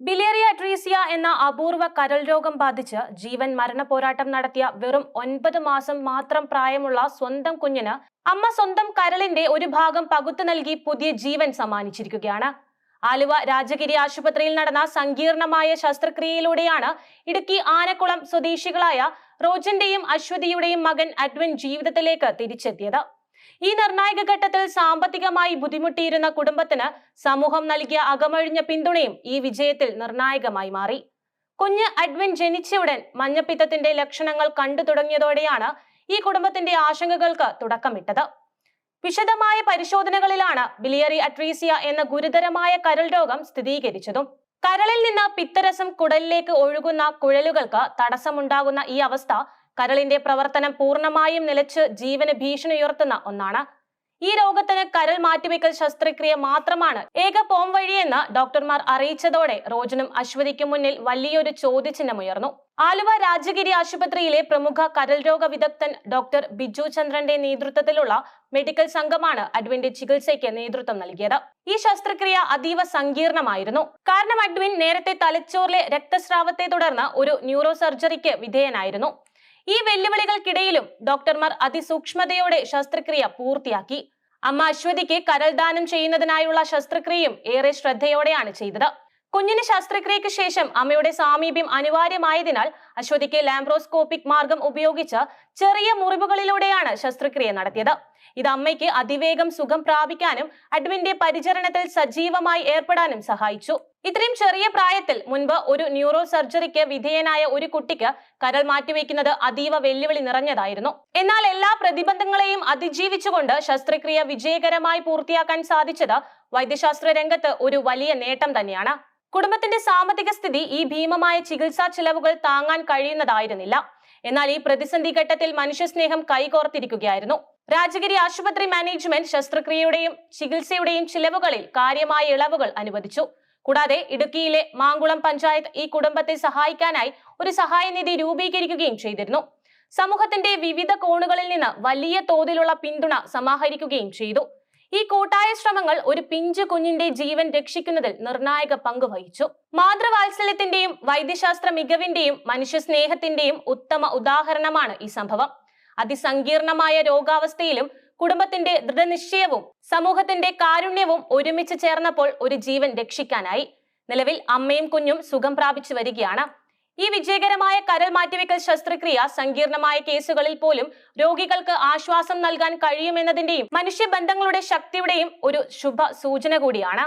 ബിലേറിയ ട്രീസിയ എന്ന അപൂർവ കരൾ രോഗം ബാധിച്ച് ജീവൻ മരണ പോരാട്ടം നടത്തിയ വെറും ഒൻപത് മാസം മാത്രം പ്രായമുള്ള സ്വന്തം കുഞ്ഞിന് അമ്മ സ്വന്തം കരളിന്റെ ഒരു ഭാഗം പകുത്തു നൽകി പുതിയ ജീവൻ സമ്മാനിച്ചിരിക്കുകയാണ്. ആലുവ രാജഗിരി ആശുപത്രിയിൽ നടന്ന സങ്കീർണമായ ശസ്ത്രക്രിയയിലൂടെയാണ് ഇടുക്കി ആനക്കുളം സ്വദേശികളായ റോജന്റെയും അശ്വതിയുടെയും മകൻ അഡ്വിൻ ജീവിതത്തിലേക്ക് തിരിച്ചെത്തിയത്. ഈ നിർണായക ഘട്ടത്തിൽ സാമ്പത്തികമായി ബുദ്ധിമുട്ടിയിരുന്ന കുടുംബത്തിന് സമൂഹം നൽകിയ അകമഴിഞ്ഞ പിന്തുണയും ഈ വിജയത്തിൽ നിർണായകമായി മാറി. കുഞ്ഞ് അഡ്വിൻ ജനിച്ചയുടൻ മഞ്ഞപ്പിത്തത്തിന്റെ ലക്ഷണങ്ങൾ കണ്ടു തുടങ്ങിയതോടെയാണ് ഈ കുടുംബത്തിന്റെ ആശങ്കകൾക്ക് തുടക്കമിട്ടത്. വിശദമായ പരിശോധനകളിലാണ് ബിലിയറി അട്രീസിയ എന്ന ഗുരുതരമായ കരൾ രോഗം സ്ഥിരീകരിച്ചതും. കരളിൽ നിന്ന് പിത്തരസം കുടലിലേക്ക് ഒഴുകുന്ന കുഴലുകൾക്ക് തടസ്സമുണ്ടാകുന്ന ഈ അവസ്ഥ കരളിന്റെ പ്രവർത്തനം പൂർണമായും നിലച്ച് ജീവന് ഭീഷണി ഉയർത്തുന്ന ഒന്നാണ്. ഈ രോഗത്തിന് കരൾ മാറ്റിവെക്കൽ ശസ്ത്രക്രിയ മാത്രമാണ്. ഏക പോം വഴിയെന്ന് ഡോക്ടർമാർ അറിയിച്ചതോടെ റോജനും അശ്വതിക്കും മുന്നിൽ വലിയൊരു ചോദ്യചിഹ്നമുയർന്നു. ആലുവ രാജഗിരി ആശുപത്രിയിലെ പ്രമുഖ കരൾ രോഗ വിദഗ്ധൻ ഡോക്ടർ ബിജു ചന്ദ്രന്റെ നേതൃത്വത്തിലുള്ള മെഡിക്കൽ സംഘമാണ് അഡ്വിന്റെ ചികിത്സയ്ക്ക് നേതൃത്വം നൽകിയത്. ഈ ശസ്ത്രക്രിയ അതീവ സങ്കീർണമായിരുന്നു. കാരണം അഡ്വിൻ നേരത്തെ തലച്ചോറിലെ രക്തസ്രാവത്തെ തുടർന്ന് ഒരു ന്യൂറോ സർജറിക്ക് വിധേയനായിരുന്നു. ഈ വെല്ലുവിളികൾക്കിടയിലും ഡോക്ടർമാർ അതിസൂക്ഷ്മതയോടെ ശസ്ത്രക്രിയ പൂർത്തിയാക്കി. അമ്മ അശ്വതിക്ക് കരൾദാനം ചെയ്യുന്നതിനായുള്ള ശസ്ത്രക്രിയയും ഏറെ ശ്രദ്ധയോടെയാണ് ചെയ്തത്. കുഞ്ഞിന് ശസ്ത്രക്രിയയ്ക്ക് ശേഷം അമ്മയുടെ സാമീപ്യം അനിവാര്യമായതിനാൽ അശ്വതിക്ക് ലാംബ്രോസ്കോപ്പിക് മാർഗം ഉപയോഗിച്ച് ചെറിയ മുറിവുകളിലൂടെയാണ് ശസ്ത്രക്രിയ നടത്തിയത്. ഇത് അമ്മയ്ക്ക് അതിവേഗം സുഖം പ്രാപിക്കാനും അഡ്വിന്റെ പരിചരണത്തിൽ സജീവമായി ഏർപ്പെടാനും സഹായിച്ചു. ഇത്രയും ചെറിയ പ്രായത്തിൽ മുൻപ് ഒരു ന്യൂറോ സർജറിക്ക് വിധേയനായ ഒരു കുട്ടിക്ക് കരൾ മാറ്റിവെക്കുന്നത് അതീവ വെല്ലുവിളി നിറഞ്ഞതായിരുന്നു. എന്നാൽ എല്ലാ പ്രതിബന്ധങ്ങളെയും അതിജീവിച്ചുകൊണ്ട് ശസ്ത്രക്രിയ വിജയകരമായി പൂർത്തിയാക്കാൻ സാധിച്ചത് വൈദ്യശാസ്ത്ര രംഗത്ത് ഒരു വലിയ നേട്ടം തന്നെയാണ്. കുടുംബത്തിന്റെ സാമ്പത്തിക സ്ഥിതി ഈ ഭീമമായ ചികിത്സാ ചെലവുകൾ താങ്ങാൻ കഴിയുന്നതായിരുന്നില്ല. എന്നാൽ ഈ പ്രതിസന്ധി ഘട്ടത്തിൽ മനുഷ്യസ്നേഹം കൈകോർത്തിരിക്കുകയായിരുന്നു. രാജഗിരി ആശുപത്രി മാനേജ്മെന്റ് ശസ്ത്രക്രിയയുടെയും ചികിത്സയുടെയും ചിലവുകളിൽ കാര്യമായ ഇളവുകൾ അനുവദിച്ചു. കൂടാതെ ഇടുക്കിയിലെ മാങ്കുളം പഞ്ചായത്ത് ഈ കുടുംബത്തെ സഹായിക്കാനായി ഒരു സഹായനിധി രൂപീകരിക്കുകയും ചെയ്തിരുന്നു. സമൂഹത്തിന്റെ വിവിധ കോണുകളിൽ നിന്ന് വലിയ തോതിലുള്ള പിന്തുണ സമാഹരിക്കുകയും ചെയ്തു. ഈ കൂട്ടായ ശ്രമങ്ങൾ ഒരു പിഞ്ചു കുഞ്ഞിന്റെ ജീവൻ രക്ഷിക്കുന്നതിൽ നിർണായക പങ്ക് വഹിച്ചു. മാതൃവാത്സല്യത്തിന്റെയും വൈദ്യശാസ്ത്ര മികവിന്റെയും മനുഷ്യ സ്നേഹത്തിന്റെയും ഉത്തമ ഉദാഹരണമാണ് ഈ സംഭവം. അതിസങ്കീർണമായ രോഗാവസ്ഥയിലും കുടുംബത്തിന്റെ ദൃഢനിശ്ചയവും സമൂഹത്തിന്റെ കാരുണ്യവും ഒരുമിച്ച് ചേർന്നപ്പോൾ ഒരു ജീവൻ രക്ഷിക്കാനായി. നിലവിൽ അമ്മയും കുഞ്ഞും സുഖം പ്രാപിച്ചു വരികയാണ്. ഈ വിജയകരമായ കരൾ മാറ്റിവെക്കൽ ശസ്ത്രക്രിയ സങ്കീർണമായ കേസുകളിൽ പോലും രോഗികൾക്ക് ആശ്വാസം നൽകാൻ കഴിയുമെന്നതിന്റെയും മനുഷ്യബന്ധങ്ങളുടെ ശക്തിയുടെയും ഒരു ശുഭ സൂചന കൂടിയാണ്.